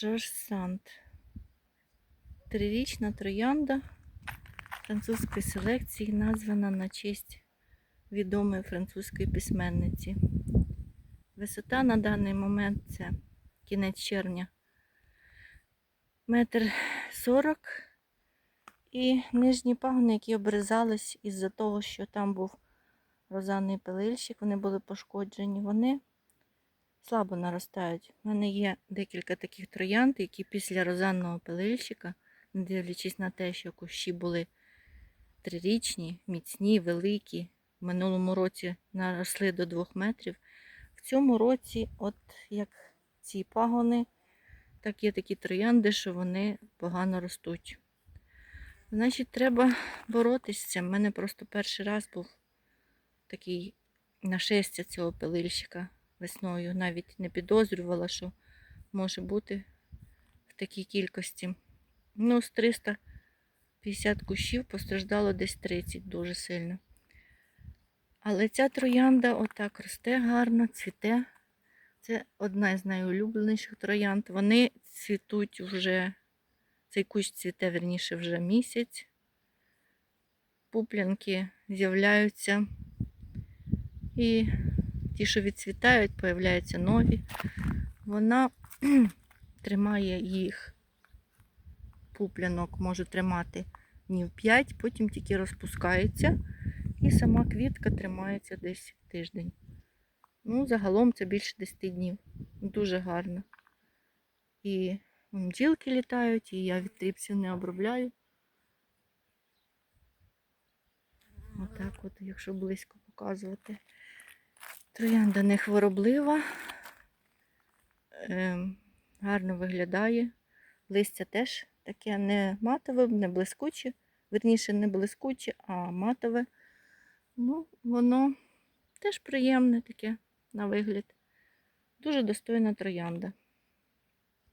Жорж Санд. Трирічна троянда французької селекції, названа на честь відомої французької письменниці. Висота на даний момент це кінець червня. Метр сорок. І нижні пагони, які обрізались із-за того, що там був розанний пилильщик, вони були пошкоджені, вони слабо наростають. У мене є декілька таких троянд, які після розанного пилильщика, не дивлячись на те, що кущі були трирічні, міцні, великі. В минулому році наросли до 2 метрів. В цьому році, от як ці пагони, так є такі троянди, що вони погано ростуть. Значить, треба боротися з цим. У мене просто перший раз був такий нашестя цього пилильщика весною. Навіть не підозрювала, що може бути в такій кількості. Ну, з 350 кущів постраждало десь 30 дуже сильно. Але ця троянда отак росте гарно, цвіте. Це одна з найулюбленіших троянд. Вони цвітуть вже, цей кущ цвіте, верніше, вже місяць. Пуплянки з'являються. І ті, що відцвітають, появляються нові. Вона тримає їх, пуплянок може тримати днів 5, потім тільки розпускається. І сама квітка тримається десь тиждень. Ну, загалом це більше 10 днів. Дуже гарно. І бджілки літають, і я від тріпсів не обробляю. Отак от, якщо близько показувати. Троянда не хвороблива, ем, гарно виглядає. Листя теж таке не матове, не блискуче. Верніше, не блискуче, а матове. Ну, воно теж приємне таке на вигляд. Дуже достойна троянда.